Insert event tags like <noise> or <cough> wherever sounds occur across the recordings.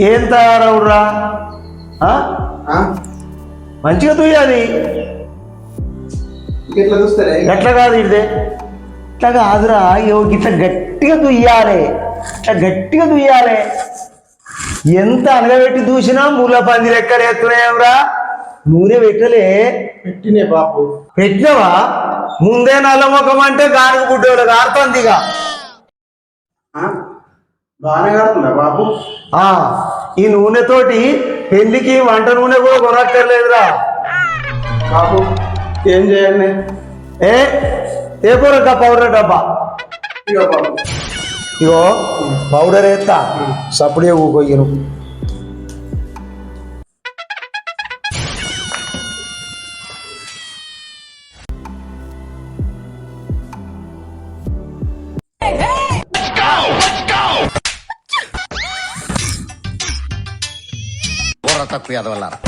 ఏం తయారవురా? మంచిగా తుయ్యాలి. గట్ల కాదు ఇదే. ఇట్లా కాదురా ఇట్లా గట్టిగా దుయ్యాలి ఇట్లా గట్టిగా దుయ్యాలి ఎంత అనగబెట్టి దూసినా మూల పంది లెక్కలు ఎత్తున్నాయంరా నూనె పెట్టలే. పెట్టినే బాపు. పెట్టినవా? ముందే నల్ల ముఖం అంటే గానుగు బుడ్డోడు గారుతుందిగా. ఆ? ఆ ఈ నూనెతోటి పెళ్ళికి వంట నూనె కూడా కొనక్కర్లేదురా. బాపు ఏం చేయండి? ఏ తేపూరక పౌడర్ డబ్బా. ఇగో పౌడర్ వేస్తా సప్పుడే ఊకొయ్యను. తక్కువ ఎదవల్లారా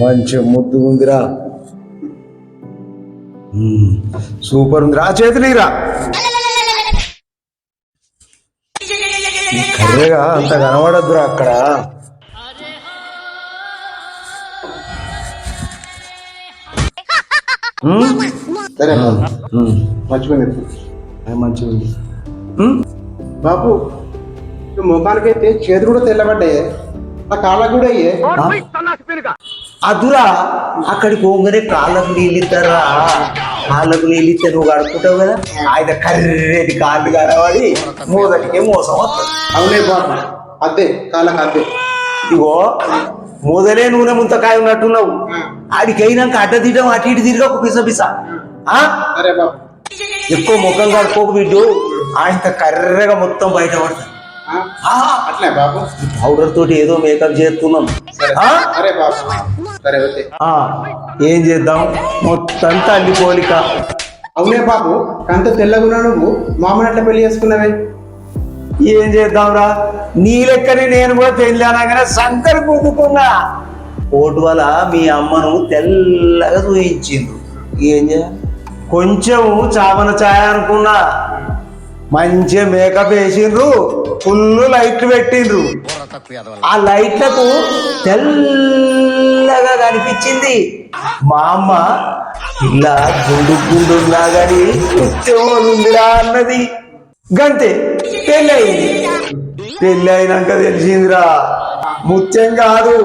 మంచి ముద్దు ఉందిరా. సూపర్ ఉంది రా చేతులు ఇరా అంత కనబడద్దురా అక్కడ. Hmm? సరే. బాపు మ్మ్. మంచిగా అది మంచిగా ఉంది మ్మ్? బాపు నువ్వు ముఖానికైతే చేతులు కూడా తెల్లబడ్డాయి నా కాళ్ళకు కూడా అయ్యే అదురా అక్కడికి పోగానే కాళ్ళకు నీళ్ళు ఇస్తారా? కాళ్ళకు నీళ్ళు ఇస్తే నువ్వు కడుక్కుంటావు కదా? ఆయన కర్రెది కాళ్ళు కనబడి మూదటికే మోసం వస్తుంది అవునే బాపు అద్దే కాళ్ళకు అద్దే. ఇగో మొదలే నూనె ముంతకాయ ఉన్నట్టున్నావు. ఆడికి అయినాక అడ్డ తిరగం అటు ఇటు తిరిగి ఒక పిస పిస ఎక్కువ ముఖం కడుక్కోకు బిడ్డు. ఆయన కర్రెగా మొత్తం బయట పడతాయి ఆ? అట్లే బాపు పౌడర్ తోటి ఏదో మేకప్ చేస్తున్నాం? సరే. వద్దే ఆ, ఏం చేద్దాం? మొత్తం తల్లి పోలిక అవునే బాపు కంత తెల్లగున్నా నువ్వు. మామూలు అట్లా పెళ్ళి చేసుకున్నావే? ఏం చేద్దాంరా? నీ లెక్కని నేను కూడా పెళ్ళానగానే సంకర కుదుకున్నా ఓటు వల్ల మీ అమ్మను తెల్లగా చూయించిండు ఏం చేయాలి? కొంచెం చావన ఛాయ అనుకున్నా. మంచిగా మేకప్ వేసిండ్రు ఫుల్ లైట్లు పెట్టిండ్రు. ఆ లైట్లకు తెల్లగా కనిపించింది. మా అమ్మ ఇలా గుండు గుండున్నా గాని ఉందిరా అన్నది. గంతే పెళ్ళి అయింది పెళ్ళి అయినాక తెలిసిందిరా. ముత్యం కాదు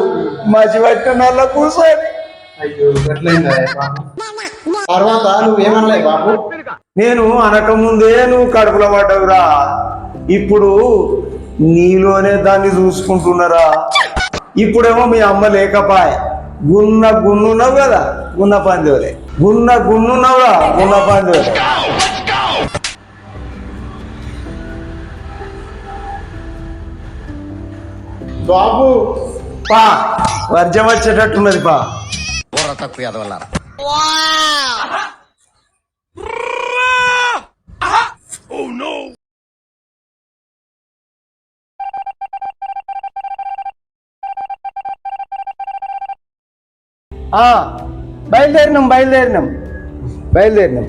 మసిపట్టు నల్ల కూర్చొని తర్వాత నువ్వు బాపు బాబు? నేను అనకముందే నువ్వు కడుపులో పడ్డవురా. ఇప్పుడు నీలోనే దాన్ని చూసుకుంటున్నారా? ఇప్పుడేమో మీ అమ్మ లేకపాయ. గున్న గున్నున్నావు కదా గున్న పందివలే. గున్న గున్నున్నావురా గున్న పందివలే. బాబు పా. వర్జం వచ్చేటట్టున్నది పా. బుర్ర తక్కువ ఎదవల్లారా ఆ, బయలుదేరినాం బయలుదేరినాం బయలుదేరినాం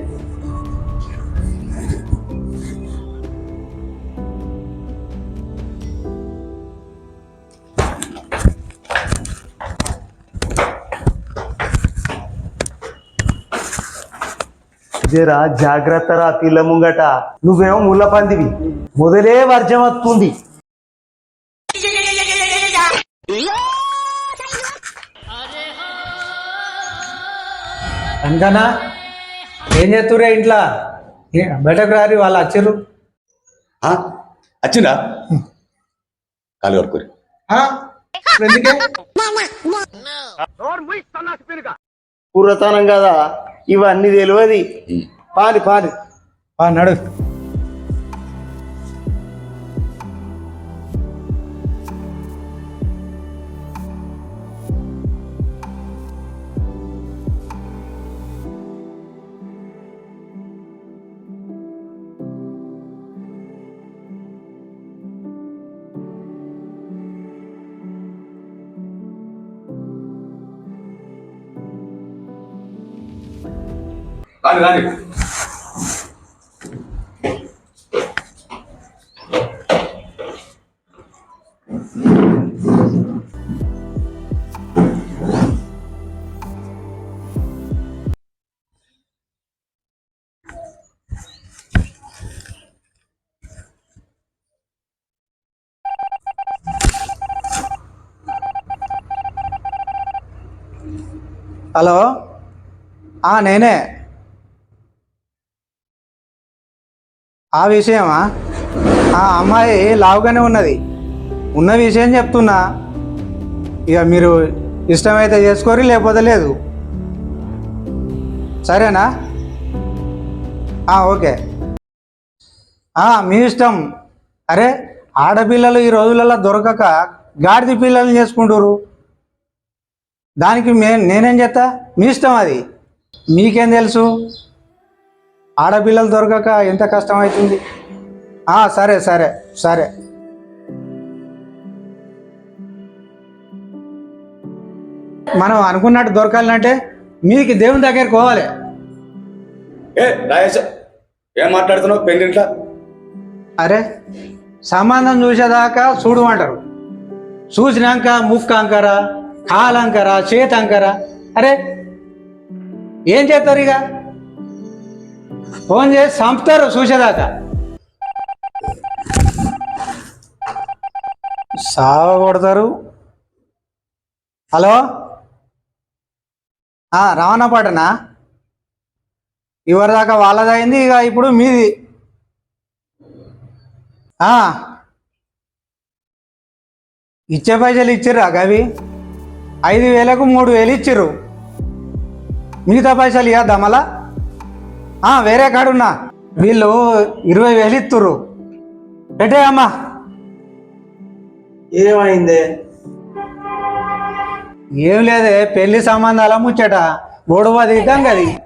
జరా జాగ్రత్త రా పిల్ల ముంగట. నువ్వేమో ముళ్ళ పందివి. మొదలే వర్జం వస్తుంది అనగానా ఏం చేస్తుర్రా ఇంట్లో? బయటకు రారి వాళ్ళు వచ్చారు. ఆ? వచ్చిందా కాలు ఎందుకే? పురతనం కదా? ఇవన్నీ తెలియదు పాని పాని నడు. రాని రాని హలో ఆ, నేనే ఆ విషయమా? ఆ అమ్మాయి లావుగానే ఉన్నది. ఉన్న విషయం చెప్తున్నా. ఇక మీరు ఇష్టమైతే చేసుకోరి లేకపోతే లేదు. సరేనా? ఆ, ఓకే. ఆ, మీ ఇష్టం. అరే ఆడపిల్లలు ఈ రోజులలో దొరకక గాడిద పిల్లలు చేసుకుంటారు దానికి మే నేనేం చేస్తా మీ ఇష్టం అది. మీకేం తెలుసు? ఆడపిల్లలు దొరకక ఎంత కష్టం అవుతుంది ఆ, సరే సరే సరే. మనం అనుకున్నట్టు దొరకాలంటే మీకు దేవుని దగ్గరికి పోవాలి. ఏ ఏం మాట్లాడుతున్నావు? పెళ్ళింట్లా అరే సంబంధం చూసేదాకా చూడమంటారు. చూసినాక ముక్కు అంకరా కాలు అంకరా చేతి అంకరా అరే ఏం చేస్తారు ఇక? ఫోన్ చేసి చంపుతారు చూసేదాకా. సావ కొడతారు హలో రావణపాటనా ఇవరిదాకా వాళ్ళదైంది ఇక ఇప్పుడు మీది. ఇచ్చే పైసలు ఇచ్చిర్రా గవి? ఐదు వేలకు మూడు వేలు ఇచ్చిర్రు. మిగతా పైసలు ఇవ్వద్దా మళ్ళా? వేరే కాడున్నా. వీళ్ళు ఇరవై వేలు ఇస్తుర్రు పెట్టే అమ్మా. ఏమైందే? ఏం లేదే పెళ్ళి సంబంధాల ముచ్చట. గొడవది గంగది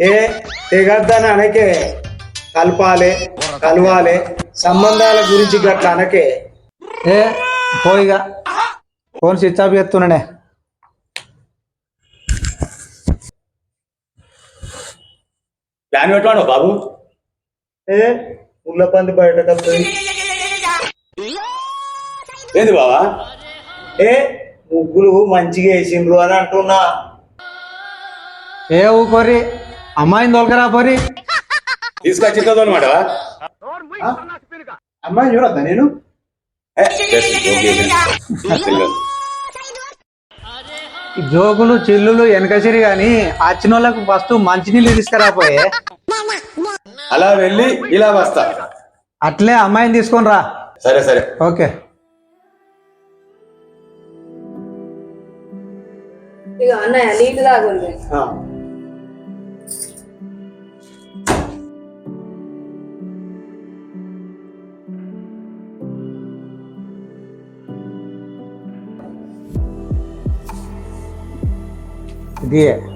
ఏ తెగద్దని అనకే. కలపాలే కలవాలే. సంబంధాల గురించి గట్ల అనకే. ఏ పోయిగా. ఫోన్ స్విచ్ ఆఫ్ చేస్తున్నానే. ప్లాన్ పెట్టాడు బాబు. ఏ? ముళ్ళ పంది బయటకు వస్తుంది ఏంది బావా? ఏ? ముగ్గులు మంచిగా వేసిండ్రు అని అంటున్నా. ఏ ఊకోరి అమ్మాయిని దొరకరా పోరి. తీసుకొచ్చి అనమాట అమ్మాయి చూడొద్దా నేను? జోకులు చిల్లులు వెనకసిరి కానీ వచ్చిన వాళ్ళకు ఫస్ట్ మంచినీళ్ళు తీసుకురాపోయే. అలా వెళ్ళి ఇలా వస్తా. అట్లే అమ్మాయిని తీసుకొని రా. సరే సరే. ఓకే. ఇక అన్నయ్య నీళ్ళు తాగుంది ఆ.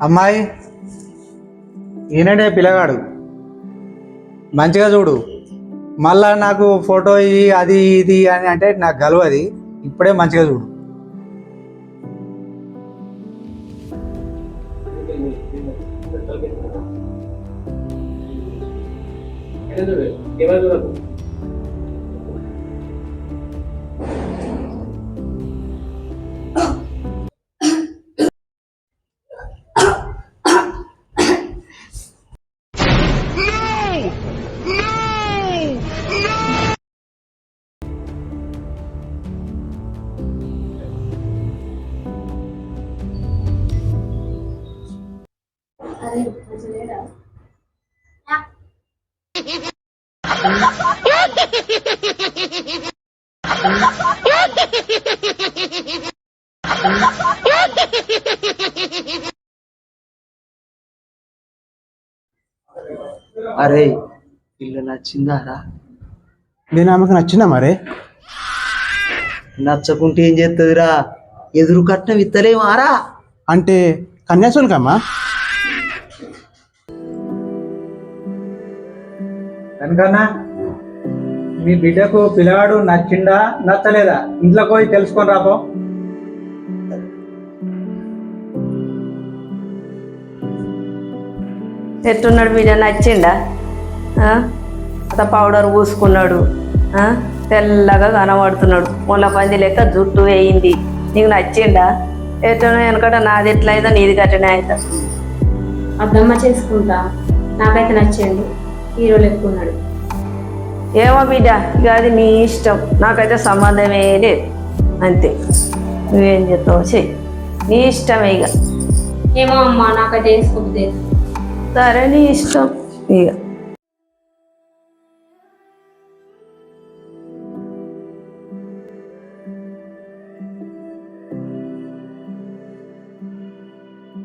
ఇది ఈయనడే పిల్లగాడు. మంచిగా చూడు. మళ్ళా నాకు ఫోటో ఇది అది ఇది అని అంటే నాకు గలవది. ఇప్పుడే మంచిగా చూడు. ఎవరు అరే ఇల్లు నచ్చిందారా? నేను ఆమెకు నచ్చిందా మరే? నచ్చకుంటే ఏం చేస్తుందిరా ఎదురు కట్నం ఇత్తలేమారా? అంటే కన్యాసునికమ్మా కనుకన్నా మీ బిడ్డకు పిల్లవాడు నచ్చిందా నచ్చలేదా? ఇంట్లోకి పోయి తెలుసుకొని రాపో. ఎట్టున్నాడు బిడ్డ నచ్చిండా? అంత పౌడర్ పూసుకున్నాడు? తెల్లగా కనబడుతున్నాడు. ముళ్ళ పంది లెక్క జుట్టు వేయింది. నీకు నచ్చిండా? ఎట్టున్నా వెనకట నాది ఎట్లయితే నీది కట్టిన అవుతా అద్దమ్మ చేసుకుంటా. నాకైతే నచ్చిండు. హీరో లెక్క ఉన్నాడు. ఏమో బిడ్డ ఇక అది నీ ఇష్టం. నాకైతే సంబంధమే లేదు. అంతే. నువ్వేం చెప్తావు చెయ్యి నీ ఇష్టమే ఇక. ఏమో అమ్మా నాకైతే వేసుకోబుద్ది సరే నీ ఇష్టం. ఇక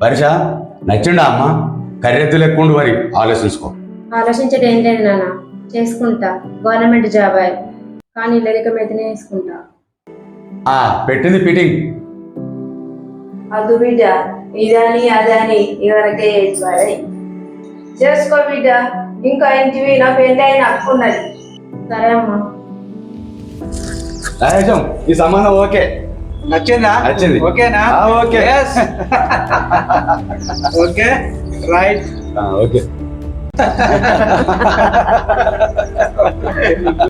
పరిష నచ్చిండా అమ్మ? కర్రెత్తు లెక్కుండు మరి ఆలోచించుకో. ఆలోచించేది ఏం లేదు నాన్న. చేసుకుంటా. గవర్నమెంట్ జాబ్ అయ్యి కానీ లలికమైతేనే వేసుకుంటా ఆ పెట్టింది ఫిట్టింగ్. అదు బిడ్డ ఇదని అదని ఇవరకే పడాయి చేసుకో బిడ్డ. ఇంకా ఇంటివి నా పెళ్ళి అయిన అక్కున్నది సరే అమ్మా. రాజేశం ఈ సంబంధం ఓకే. నచ్చిందా? నచ్చింది. ఓకేనా? Okay. Yes. Okay right. Okay. <laughs>